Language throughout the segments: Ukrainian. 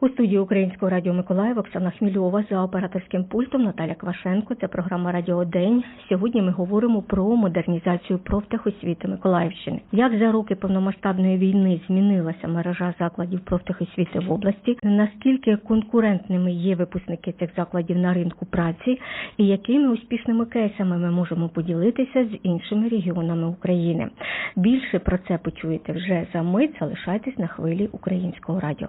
У студії Українського радіо Миколаїв Оксана Хмільова за операторським пультом Наталя Квашенко. Це програма Радіо День. Сьогодні ми говоримо про модернізацію профтехосвіти Миколаївщини. Як за роки повномасштабної війни змінилася мережа закладів профтехосвіти в області? Наскільки конкурентними є випускники цих закладів на ринку праці, і якими успішними кейсами ми можемо поділитися з іншими регіонами України? Більше про це почуєте вже за мить. Залишайтесь на хвилі українського радіо.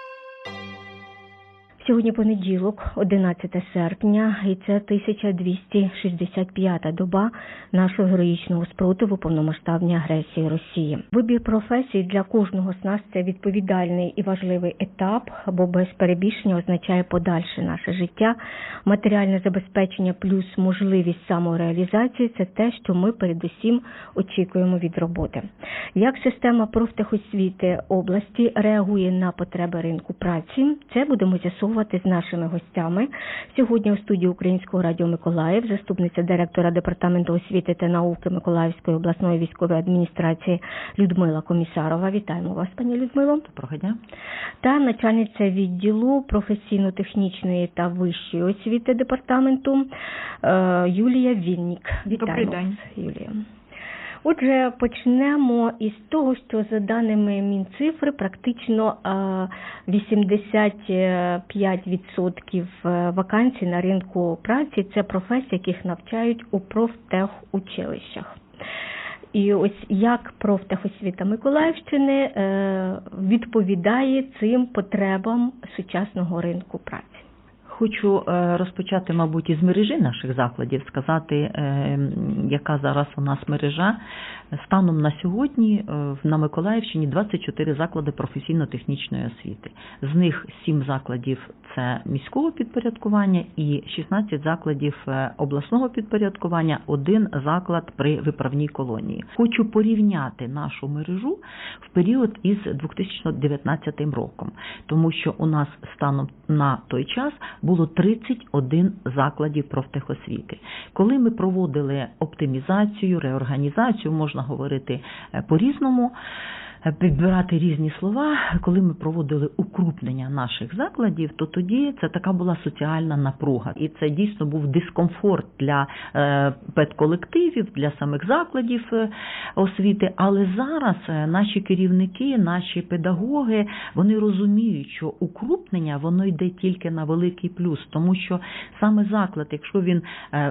Сьогодні понеділок, 11 серпня, і це 1265-та доба нашого героїчного спротиву повномасштабній агресії Росії. Вибір професії для кожного з нас це відповідальний і важливий етап, бо без перебільшення означає подальше наше життя, матеріальне забезпечення плюс можливість самореалізації це те, що ми передусім очікуємо від роботи. Як система профтехосвіти області реагує на потреби ринку праці, це будемо з'ясовувати з нашими гостями. Сьогодні у студії Українського радіо Миколаїв, заступниця директора департаменту освіти та науки Миколаївської обласної військової адміністрації Людмила Комісарова. Вітаємо вас, пані Людмило. Доброго дня. Та начальниця відділу професійно-технічної та вищої освіти департаменту е, Юлія Віннік. Вітаємо Добрий день. вас, Юлія. Отже, почнемо із того, що за даними Мінцифри, практично е, 85% вакансій на ринку праці це професії, яких навчають у профтехучилищах. І ось як профтехосвіта Миколаївщини е, відповідає цим потребам сучасного ринку праці. Хочу е, розпочати, мабуть, із мережі наших закладів, сказати, е, яка зараз у нас мережа. Станом на сьогодні е, на Миколаївщині 24 заклади професійно-технічної освіти. З них 7 закладів це міського підпорядкування і 16 закладів обласного підпорядкування, один заклад при виправній колонії. Хочу порівняти нашу мережу в період із 2019 роком, тому що у нас станом на той час було 31 закладів профтехосвіти. Коли ми проводили оптимізацію, реорганізацію, можна говорити е, по-різному. Підбирати різні слова, коли ми проводили укрупнення наших закладів, то тоді це така була соціальна напруга, і це дійсно був дискомфорт для е, педколективів, для самих закладів е, освіти. Але зараз е, наші керівники, наші педагоги, вони розуміють, що укрупнення воно йде тільки на великий плюс, тому що саме заклад, якщо він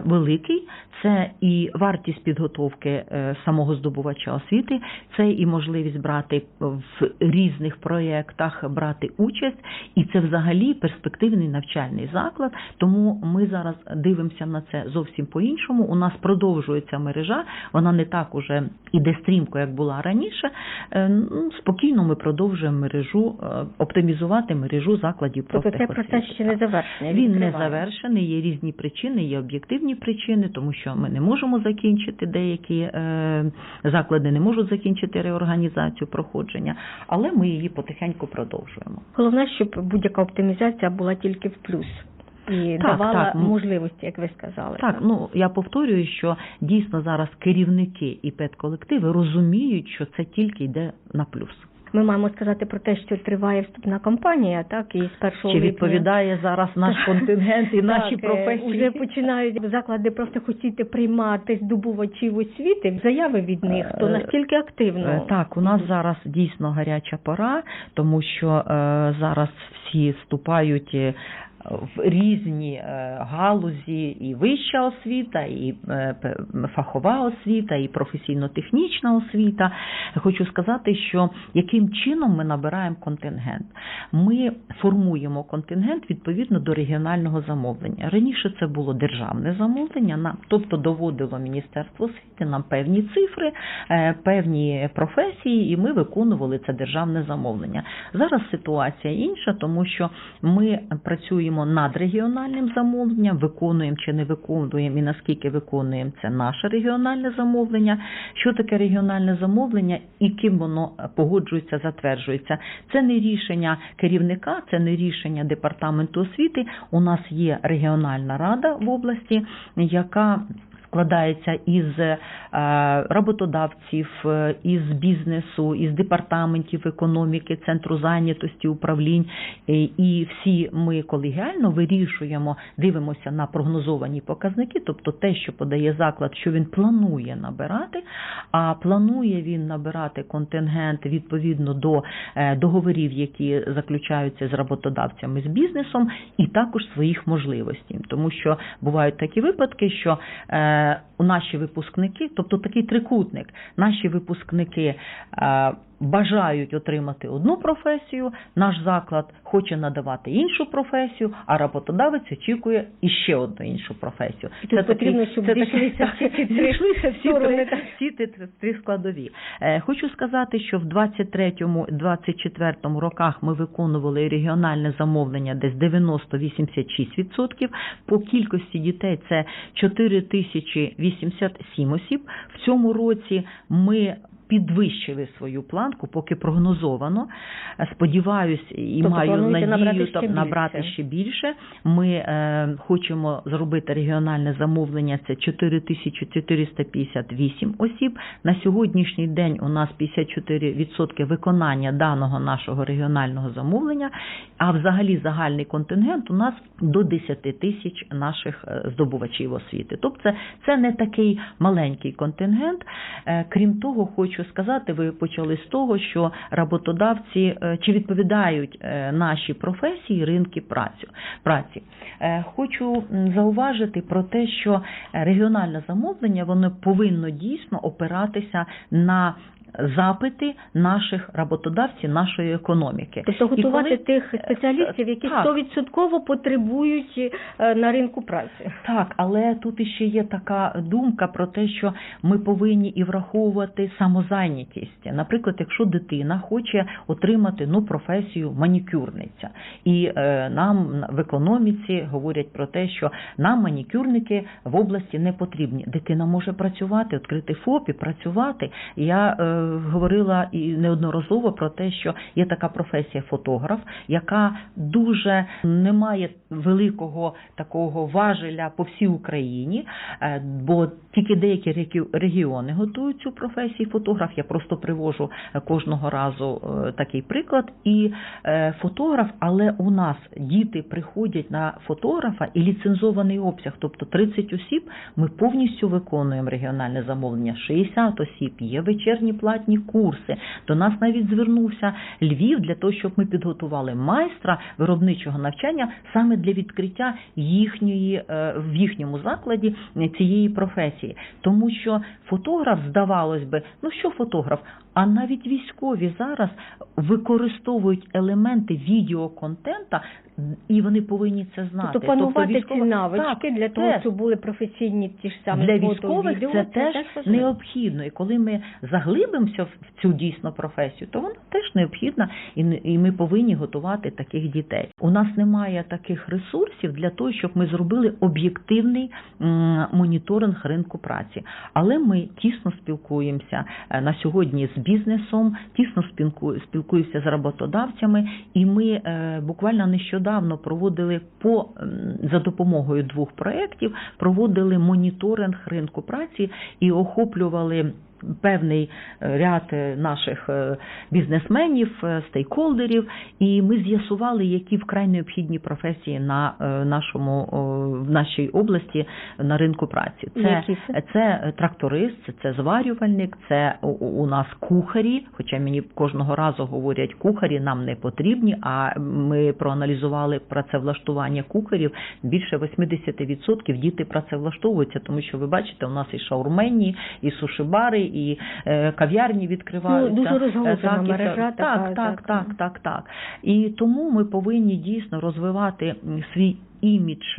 великий, це і вартість підготовки самого здобувача освіти, це і можливість брати в різних проєктах, брати участь, і це взагалі перспективний навчальний заклад. Тому ми зараз дивимося на це зовсім по-іншому. У нас продовжується мережа, вона не так уже іде стрімко, як була раніше. Е, Спокійно ми продовжуємо мережу е, оптимізувати мережу закладів Тобто це процес ще не завершений. Він не завершений, є різні причини, є об'єктивні причини, тому що ми не можемо закінчити деякі е, заклади, не можуть закінчити реорганізацію проходження, але ми її потихеньку продовжуємо. Головне, щоб будь-яка оптимізація була тільки в плюс і Так, давала так. можливості, як ви сказали. Так, ну я повторюю, що дійсно зараз керівники і педколективи розуміють, що це тільки йде на плюс. Ми маємо сказати про те, що триває вступна кампанія, так і з першого Чи липня- відповідає зараз наш контингент і наші Так, е, професії? Вже починають заклади просто хотіти приймати здобувачів освіти, заяви від них, то Е, настільки активно. Е, Так, у нас зараз дійсно гаряча пора, тому що зараз всі вступають. В різні е, галузі і вища освіта, і е, фахова освіта, і професійно-технічна освіта. Хочу сказати, що яким чином ми набираємо контингент. Ми формуємо контингент відповідно до регіонального замовлення. Раніше це було державне замовлення, нам, тобто доводило Міністерство освіти нам певні цифри, е, певні професії, і ми виконували це державне замовлення. Зараз ситуація інша, тому що ми працюємо працюємо над регіональним замовленням, виконуємо чи не виконуємо, і наскільки виконуємо це наше регіональне замовлення. Що таке регіональне замовлення і ким воно погоджується, затверджується? Це не рішення керівника, це не рішення департаменту освіти. У нас є регіональна рада в області, яка складається із е, роботодавців, е, із бізнесу, із департаментів економіки, центру зайнятості, управлінь. Е, І всі ми колегіально вирішуємо, дивимося на прогнозовані показники, тобто те, що подає заклад, що він планує набирати, а планує він набирати контингент відповідно до договорів, які заключаються з роботодавцями з бізнесом, і також своїх можливостей, тому що бувають такі випадки, що наші випускники, тобто такий трикутник, наші випускники е, бажають отримати одну професію, наш заклад хоче надавати іншу професію, а роботодавець очікує іще одну іншу професію. І тут потрібно, щоб зійшлися всі три складові. Е, Хочу сказати, що в 23-24 роках ми виконували регіональне замовлення десь 90-86%. По кількості дітей це 4087 осіб. В цьому році ми підвищили свою планку, поки прогнозовано. Сподіваюсь і Тобто маю надію набрати ще набрати більше? ще більше. Ми е, хочемо зробити регіональне замовлення. Це 4458 осіб. На сьогоднішній день у нас 54% виконання даного нашого регіонального замовлення. А взагалі загальний контингент у нас до 10 тисяч наших е, здобувачів освіти. Тобто це, це не такий маленький контингент. Е, Крім того, хочу сказати, ви почали з того, що роботодавці е, чи відповідають е, наші професії ринки праці. Е, Хочу зауважити про те, що регіональне замовлення воно повинно дійсно опиратися на запити наших роботодавців, нашої економіки. Тобто готувати коли- тих спеціалістів, які стовідсотково потребують е, на ринку праці. Так, але тут іще є така думка про те, що ми повинні і враховувати самозайнятість. Наприклад, якщо дитина хоче отримати ну професію манікюрниця, і е, нам в економіці говорять про те, що нам манікюрники в області не потрібні. Дитина може працювати, відкрити ФОП і працювати. Я е, говорила і неодноразово про те, що є така професія фотограф, яка дуже не має великого такого важеля по всій Україні, е, бо тільки деякі регіони готують цю професію фотограф. Я просто привожу е, кожного разу е, такий приклад. І фотограф, але у нас діти приходять на фотографа і ліцензований обсяг, тобто 30 осіб, ми повністю виконуємо регіональне замовлення. 60 осіб, є вечірні платні курси. До нас навіть звернувся Львів для того, щоб ми підготували майстра виробничого навчання саме для відкриття їхньої е, в їхньому закладі цієї професії. Тому що фотограф, здавалось би, ну що фотограф? А навіть військові зараз використовують елементи відеоконтента, і вони повинні це знати. Тобто панувати військова- ці навички Так, для того, щоб були професійні ті ж самі для військових відео, це теж важливо. необхідно. І коли ми заглибимося в цю дійсно професію, то вона теж необхідна, і і ми повинні готувати таких дітей. У нас немає таких ресурсів для того, щоб ми зробили об'єктивний моніторинг ринку праці. Але ми тісно спілкуємося е, на сьогодні з бізнесом, тісно спілкуюся з роботодавцями, і ми е, буквально нещодавно проводили по за допомогою двох проєктів, проводили моніторинг ринку праці і охоплювали. Певний е, ряд е, наших е, бізнесменів, стейкхолдерів, і ми з'ясували, які вкрай необхідні професії на нашому в нашій області на ринку праці. Це, це? тракторист, це, зварювальник, це у, у нас кухарі. Хоча мені кожного разу говорять, кухарі нам не потрібні. А ми проаналізували працевлаштування кухарів. Більше 80% діти працевлаштовуються, тому що ви бачите, у нас і шаурменні, і сушибари, і е, кав'ярні відкриваються. Ну, дуже розгалужена так, мережа так, така, так, так. так, так, так. І тому ми повинні дійсно розвивати свій імідж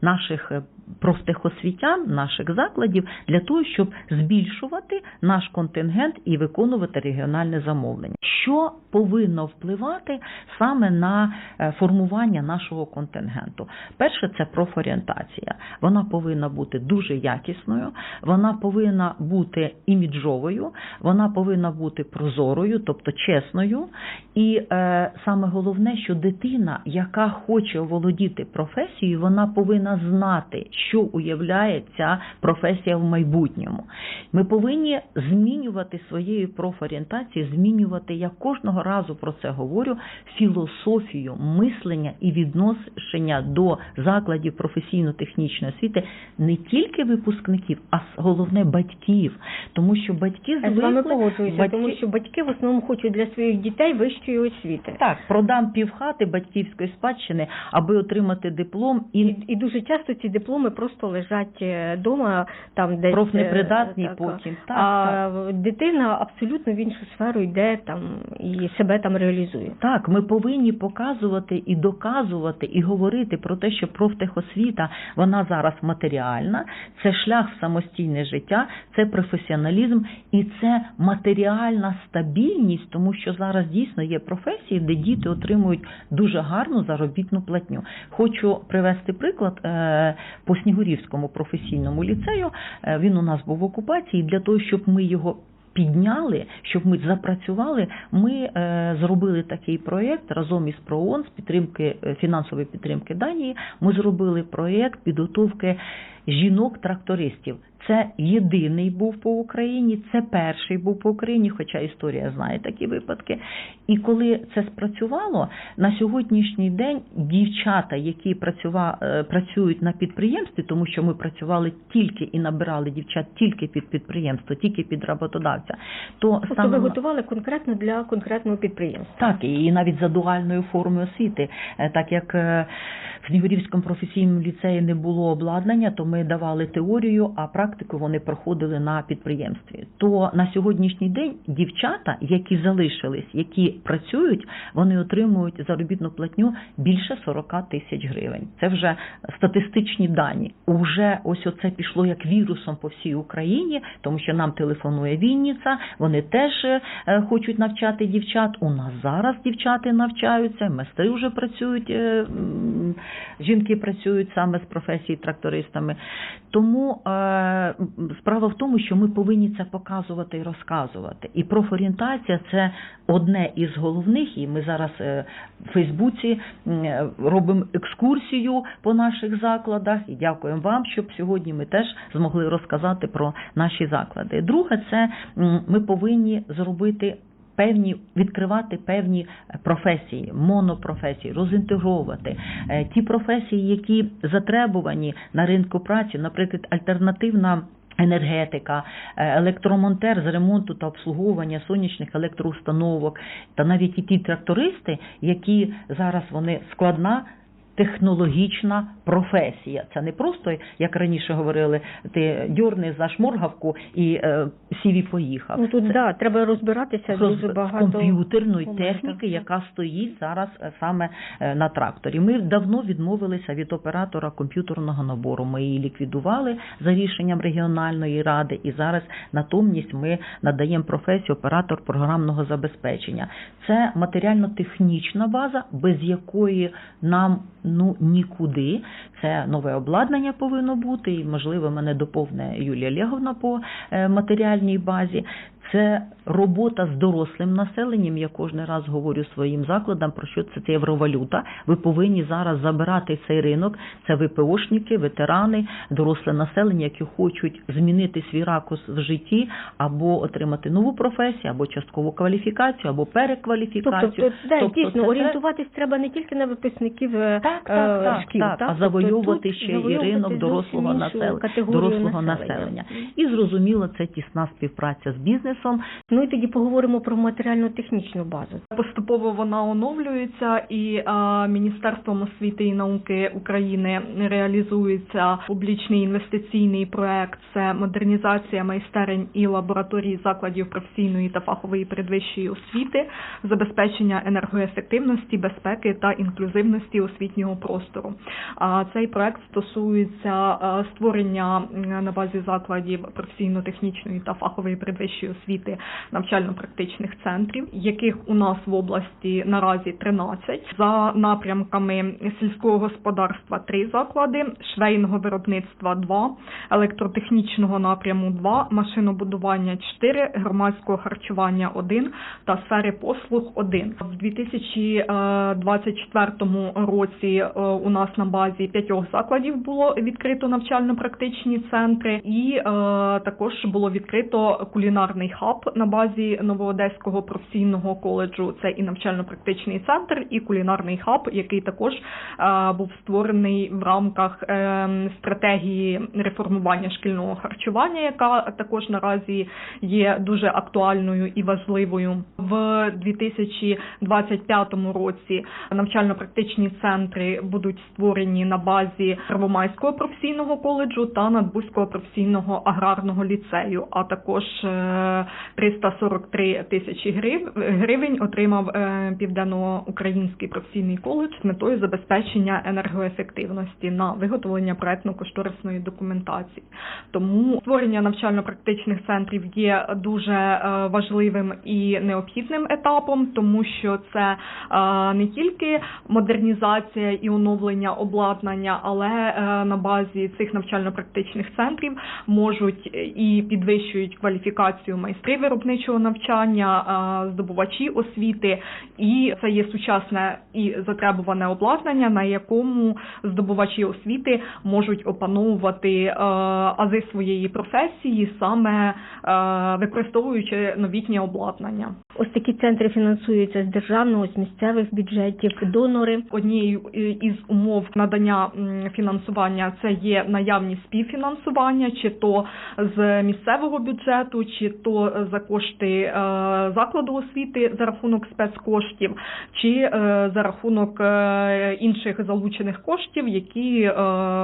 наших профтехосвітян, наших закладів для того, щоб збільшувати наш контингент і виконувати регіональне замовлення. Що повинно впливати саме на е, формування нашого контингенту? Перше, це профорієнтація. Вона повинна бути дуже якісною, вона повинна бути іміджовою, вона повинна бути прозорою, тобто чесною. І е, саме головне, що дитина, яка хоче оволодіти професією, вона повинна знати, що уявляє ця професія в майбутньому. Ми повинні змінювати своєю профорієнтацією, змінювати, я кожного разу про це говорю, філософію мислення і відношення до закладів професійно-технічної освіти не тільки випускників, а головне батьків, тому що батьки Я з вами погоджуюся, батьки- тому що батьки в основному хочуть для своїх дітей вищої освіти. так продам півхати батьківської спадщини, аби отримати диплом і І, і дуже часто ці дипломи просто лежать вдома, там десь е, так, потім. Так, а так. дитина абсолютно в іншу сферу йде там і себе там реалізує. Так, ми повинні показувати і доказувати, і говорити про те, що профтехосвіта вона зараз матеріальна, це шлях в самостійне життя, це професіоналізм і це матеріальна стабільність, тому що зараз дійсно є професії, де діти отримують дуже гарну заробітну платню. Хочу привести приклад е, по Снігурівському професійному ліцею. Е, Він у нас був в окупації. Для того, щоб ми його підняли, щоб ми запрацювали, ми е, зробили такий проєкт разом із ПРООН з підтримки е, фінансової підтримки Данії. Ми зробили проєкт підготовки жінок-трактористів. Це єдиний був по Україні, це перший був по Україні, хоча історія знає такі випадки. І коли це спрацювало, на сьогоднішній день дівчата, які працюва, е, працюють на підприємстві, тому що ми працювали тільки і набирали дівчат тільки під підприємство, тільки під роботодавця, то Тобто саме ви готували конкретно для конкретного підприємства. так, і навіть за дуальною формою освіти, Е, так як е, в Снігурівському професійному ліцеї не було обладнання, то ми давали теорію, а практику вони проходили на підприємстві. То на сьогоднішній день дівчата, які залишились, які працюють, вони отримують заробітну платню більше 40 тисяч гривень. Це вже статистичні дані. Уже ось оце пішло як вірусом по всій Україні, тому що нам телефонує Вінниця, вони теж е, хочуть навчати дівчат. У нас зараз дівчата навчаються, майстри вже працюють, е, жінки працюють саме з професії трактористами. Тому е, справа в тому, що ми повинні це показувати і розказувати. І профорієнтація це одне із головних, і ми зараз е, в Фейсбуці робимо екскурсію по наших закладах. І дякуємо вам, щоб сьогодні ми теж змогли розказати про наші заклади. Друге, це ми повинні зробити. Певні відкривати певні е, професії, монопрофесії, розінтегровувати Е, ті професії, які затребувані на ринку праці, наприклад, альтернативна. Енергетика, е, електромонтер з ремонту та обслуговування сонячних електроустановок, та навіть і ті трактористи, які зараз вони складна. Технологічна професія. Це не просто, як раніше говорили, ти дьорни за шморгавку і е, сіві поїхав. Ну тут Це- да, треба розбиратися роз- дуже багато комп'ютерної техніки, яка стоїть зараз е, саме е, на тракторі. Ми давно відмовилися від оператора комп'ютерного набору. Ми її ліквідували за рішенням регіональної ради, і зараз натомість ми надаємо професію оператор програмного забезпечення. Це матеріально-технічна база, без якої нам ну нікуди. Це нове обладнання повинно бути, і можливо мене доповне Юлія Леговна по е, матеріальній базі. Це робота з дорослим населенням. Я кожен раз говорю своїм закладам про що це, це євровалюта. Ви повинні зараз забирати цей ринок. Це ВПОшники, ветерани, доросле населення, які хочуть змінити свій ракурс в житті або отримати нову професію, або часткову кваліфікацію, або перекваліфікацію. Тобто, да, Тобто дійсно, це орієнтуватись треба не тільки на випускників е, Так, е, так, так, шкіл, так, так? а завойовувати Тобто ще і ринок дорослого населення, дорослого населення. І зрозуміло, це тісна співпраця з бізнесом. Бізнесом. Ну і тоді поговоримо про матеріально-технічну базу. Поступово вона оновлюється, і Міністерством освіти і науки України реалізується публічний інвестиційний проект. Це модернізація майстерень і лабораторій закладів професійної та фахової передвищої освіти, забезпечення енергоефективності, безпеки та інклюзивності освітнього простору. А цей проект стосується створення на базі закладів професійно-технічної та фахової передвищої освіти навчально-практичних центрів, яких у нас в області наразі 13. За напрямками сільського господарства 3 заклади, швейного виробництва 2, електротехнічного напряму 2, машинобудування 4, громадського харчування 1 та сфери послуг 1. В 2024 році е, у нас на базі п'ятьох закладів було відкрито навчально-практичні центри, і е, також було відкрито кулінарний хаб на базі Новоодеського професійного коледжу. Це і навчально-практичний центр, і кулінарний хаб, який також е, був створений в рамках е, стратегії реформування шкільного харчування, яка також наразі є дуже актуальною і важливою. В 2025 році навчально-практичні центри будуть створені на базі Первомайського професійного коледжу та Надбузького професійного аграрного ліцею. А також е, 343 тисячі грив- гривень отримав е, Південноукраїнський професійний коледж з метою забезпечення енергоефективності на виготовлення проектно-кошторисної документації. Тому створення навчально-практичних центрів є дуже е, важливим і необхідним етапом, тому що це е, не тільки модернізація і оновлення обладнання, але на базі цих навчально-практичних центрів можуть і підвищують кваліфікацію майстри виробничого навчання, е, здобувачі освіти, і це є сучасне і затребуване обладнання, на якому здобувачі освіти можуть опановувати е, ази своєї професії, саме е, використовуючи новітнє обладнання. Ось такі центри фінансуються з державного, з місцевих бюджетів, донори. Однією із умов надання фінансування це є наявність співфінансування, чи то з місцевого бюджету, чи то за кошти е, закладу освіти за рахунок спецкоштів, чи е, за рахунок е, інших залучених коштів, які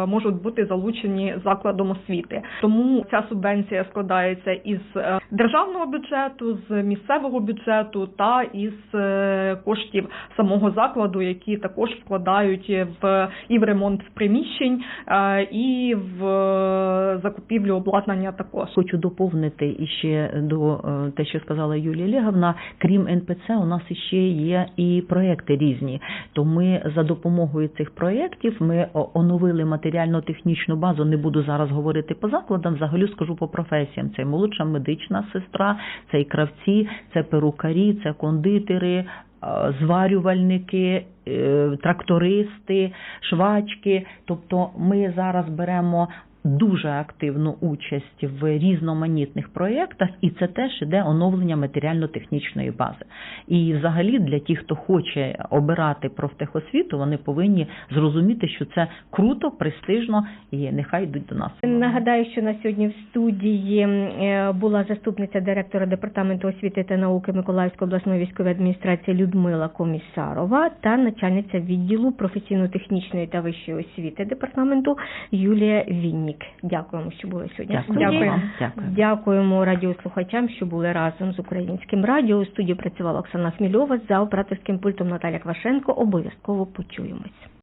можуть бути залучені закладом освіти. Тому ця субвенція складається із державного бюджету, з місцевого бюджету та із коштів самого закладу, які також вкладають в і в ремонт приміщень, і в закупівлю обладнання також. Хочу доповнити іще до е, те, що сказала Юлія Лєговна. Крім НПЦ, у нас іще є і проекти різні. То ми за допомогою цих проєктів ми оновили матеріально-технічну базу. Не буду зараз говорити по закладам. Взагалі скажу по професіям. Це молодша медична сестра, це і кравці, це перукарі, це кондитери. е, Зварювальники, е, трактористи, швачки. Тобто ми зараз беремо дуже активну участь в різноманітних проєктах, і це теж іде оновлення матеріально-технічної бази. І взагалі для тих, хто хоче обирати профтехосвіту, вони повинні зрозуміти, що це круто, престижно і нехай йдуть до нас. Нагадаю, що на сьогодні в студії е, була заступниця директора департаменту освіти та науки Миколаївської обласної військової адміністрації Людмила Комісарова та начальниця відділу професійно-технічної та вищої освіти департаменту Юлія Віннік. Дякуємо, що були сьогодні. Дякуємо. Дякую. Дякуємо радіослухачам, що були разом з українським радіо. У студії працювала Оксана Хмільова за операторським пультом Наталя Квашенко. Обов'язково почуємось.